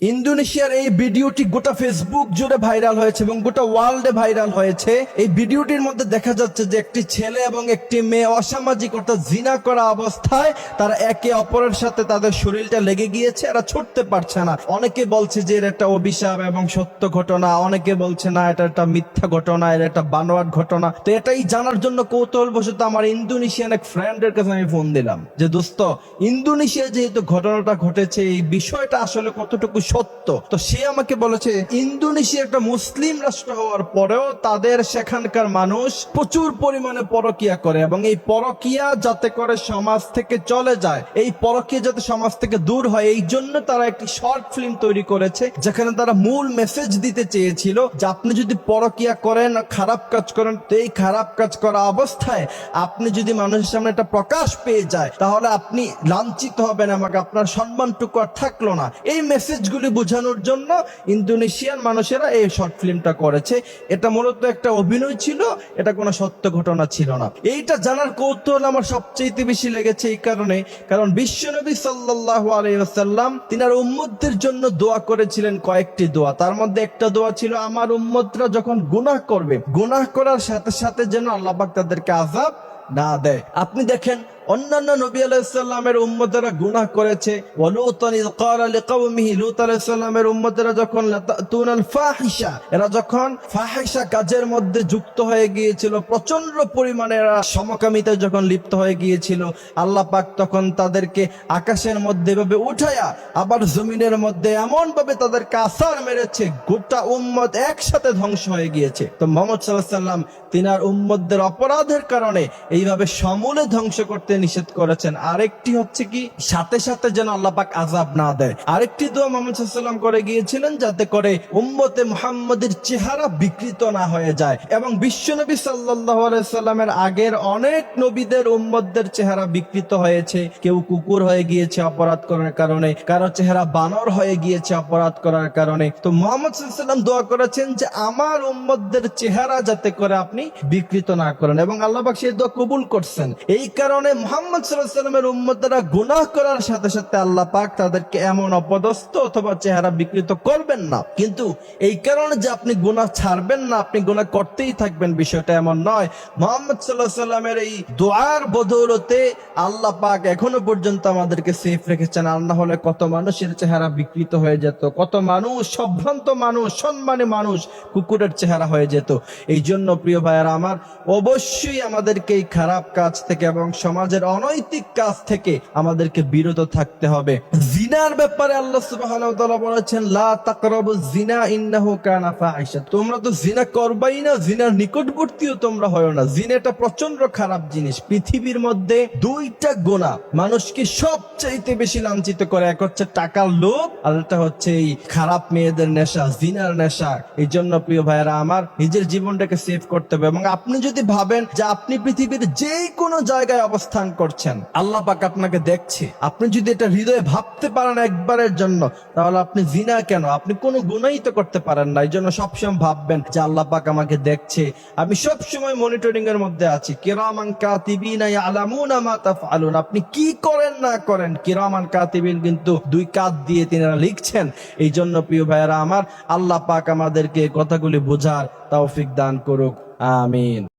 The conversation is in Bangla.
ইন্দোনেশিয়ার এই ভিডিওটি গোটা ফেসবুক জুড়ে ভাইরাল হয়েছে এবং গোটা ওয়ার্ল্ডে ভাইরাল হয়েছে। এই ভিডিওটির মধ্যে দেখা যাচ্ছে যে একটি ছেলে এবং একটি মেয়ে অসামাজিক অর্থাৎ জিনা করা অবস্থায় তারা একে অপরের সাথে তাদের শরীরটা লেগে গিয়েছে, এরা ছুটতে পারছে না। অনেকে বলছে যে একটা অভিশাপ এবং সত্য ঘটনা, অনেকে বলছে না, এটা একটা মিথ্যা ঘটনা, এটা একটা বানোয়াট ঘটনা। তো এটাই জানার জন্য কৌতূহল বশত আমার ইন্দোনেশিয়ান এক ফ্রেন্ডের কাছে আমি ফোন দিলাম যে, দোস্ত ইন্দোনেশিয়া যেহেতু ঘটনাটা ঘটেছে, এই বিষয়টা আসলে কতটুকু সত্য। তো সে আমাকে বলেছে ইন্দোনেশিয়া একটা মুসলিম রাষ্ট্র হওয়ার পরেও তাদের সেখানকার মানুষ প্রচুর পরিমাণে পরকিয়া করে এবং এই পরকিয়া যাতে করে সমাজ থেকে চলে যায়, এই পরকিয়া যাতে সমাজ থেকে দূর হয়, এই জন্য তারা একটি শর্ট ফিল্ম তৈরি করেছে, যেখানে তারা মূল মেসেজ দিতে চেয়েছিল যে আপনি যদি পরকিয়া করেন, খারাপ কাজ করেন, তো এই খারাপ কাজ করা অবস্থায় আপনি যদি মানুষের সামনে একটা প্রকাশ পেয়ে যায়, তাহলে আপনি লাঞ্ছিত হবেন আমাকে আপনার সম্মানটুকু আর থাকল না। এই মেসেজগুলি বোঝানোর জন্য ইন্দোনেশিয়ান মানুষেরা এই শর্ট ফিল্মটা করেছে। এটা মূলত একটা অভিনয় ছিল, এটা কোনো সত্য ঘটনা ছিল না। এইটা জানার কৌতূহল আমার সবচেয়ে বেশি লেগেছে এই কারণে, কারণ বিশ্বনবী সাল্লাহ আলাইসাল্লাম তিনার উম্মতদের জন্য দোয়া করেছিলেন কয়েকটি দোয়া। তার মধ্যে একটা দোয়া ছিল, আমার উম্মতরা যখন গুনাহ করবে, গুনাহ করার সাথে সাথে যেন আল্লাহবাক তাদেরকে আজাব না দেয়। আপনি দেখেন অন্যান্য নবী আলাইসাল্লামের উম্মতেরা গুনাহ করেছে। আলাইসাল্লামের উম্মতেরা যখন লাতাতুনাল এরা যখন ফাহিশা কাজের মধ্যে যুক্ত হয়ে গিয়েছিল প্রচণ্ড পরিমাণে এরা সমকামিতায় যখন লিপ্ত হয়ে গিয়েছিল, আল্লাহ পাক তখন তাদেরকে আকাশের মধ্যে এভাবে উঠায়া, আবার জমিনের মধ্যে এমন ভাবে তাদেরকে আসার মেরেছে, গোটা উম্মত একসাথে ধ্বংস হয়ে গিয়েছে। তো মোহাম্মদ সাল্লাহ সাল্লাম তিনার উম্মতদের অপরাধের কারণে এইভাবে সমূলে ধ্বংস করতে নিষেধ করেছেন। আরেকটি হচ্ছে কি, সাথে সাথে যেন আল্লাহ পাক আজাব না দেয়। আরেকটি দোয়া মোহাম্মদ সাল্লাম করে গিয়েছিলেন যাতে করে উম্মতে মুহাম্মদের চেহারা বিকৃত না হয়ে যায়। এবং বিশ্বনবী সাল্লাহ সাল্লামের আগের অনেক নবীদের উম্মতদের চেহারা বিকৃত হয়েছে। কেউ কুকুর হয়ে গিয়েছে অপরাধ করার কারণে, কারও চেহারা বানর হয়ে গিয়েছে অপরাধ করার কারণে। তো মোহাম্মদ সাল্লাম দোয়া করেছেন যে, আমার উম্মতদের চেহারা যাতে করে আপনি বিকৃত না করেন। এবং আল্লাহ পাক সেই দোয়া কবুল করছেন। এই কারণে মোহাম্মদ সাল্লামের উম্মতরা গুনাহ করার সাথে সাথে আল্লাহ পাক তাদেরকে এমন অপদস্থ অথবা চেহারা বিকৃত করবেন না। কিন্তু এই কারণে যে আপনি গুনাহ ছাড়বেন না, আপনি গুনাহ করতেই থাকবেন বিষয়টা এমন নয়। মোহাম্মদ সাল্লাহ সাল্লামের এই দোয়ার বদৌলতে আল্লাহ পাক এখনও পর্যন্ত আমাদেরকে সেফ রেখেছেন। না হলে কত মানুষের চেহারা বিকৃত হয়ে যেত, কত মানুষ, সম্ভ্রান্ত মানুষ, সম্মানী মানুষ কুকুরের চেহারা হয়ে যেত। এই জন্য প্রিয় ভাইয়ারা আমার, অবশ্যই আমাদেরকে এই খারাপ কাজ থেকে এবং সমাজের অনৈতিক কাজ থেকে আমাদেরকে বিরত থাকতে হবে। জিনার ব্যাপারে আল্লাহ তাআলা বলেছেন, লা তাকরাবু জিনা ইন্নাহু কানা ফাহিশা তোমরা তো জিনা করবাই না, জিনার নিকটবর্তীও তোমরা হয় না। জিনা এটা প্রচণ্ড খারাপ জিনিস। পৃথিবীর মধ্যে দুইটা গোনা মানুষকে সবচাইতে বেশি লাঞ্ছিত করে, এক হচ্ছে টাকার লোভ, আর একটা হচ্ছে এই খারাপ মেয়েদের নেশা, জিনার নেশা। এই জন্য প্রিয় ভাইয়েরা, আমার নিজের জীবনটাকে সেভ করতে হবে। এবং আপনি যদি ভাবেন যে আপনি পৃথিবীর যে কোনো জায়গায় অবস্থান করছেন, আল্লাহ পাক আপনাকে দেখছে। আপনি যদি এটা হৃদয়ে ভাবতে পারেন একবারের জন্য, তাহলে আপনি জিনা কেন? আপনি কোনো গুণাই তো করতে পারেন না। এই জন্য সবসময় ভাববেন যে আল্লাহ পাক আমাকে দেখছে। আমি সবসময় মনিটরিং এর মধ্যে আছি। কিরামান কাতিবিনা ইয়ালামুনা মা তাফআলুন, আপনি কি করেন না করেন? কিরামান কাতিবিন কিন্তু দুই কাত দিয়ে তিনারা লিখছেন এই জন্য প্রিয় ভাইয়েরা আমার, আল্লাহ পাক আমাদেরকে কথাগুলি বোঝার তৌফিক দান করুক। আমিন।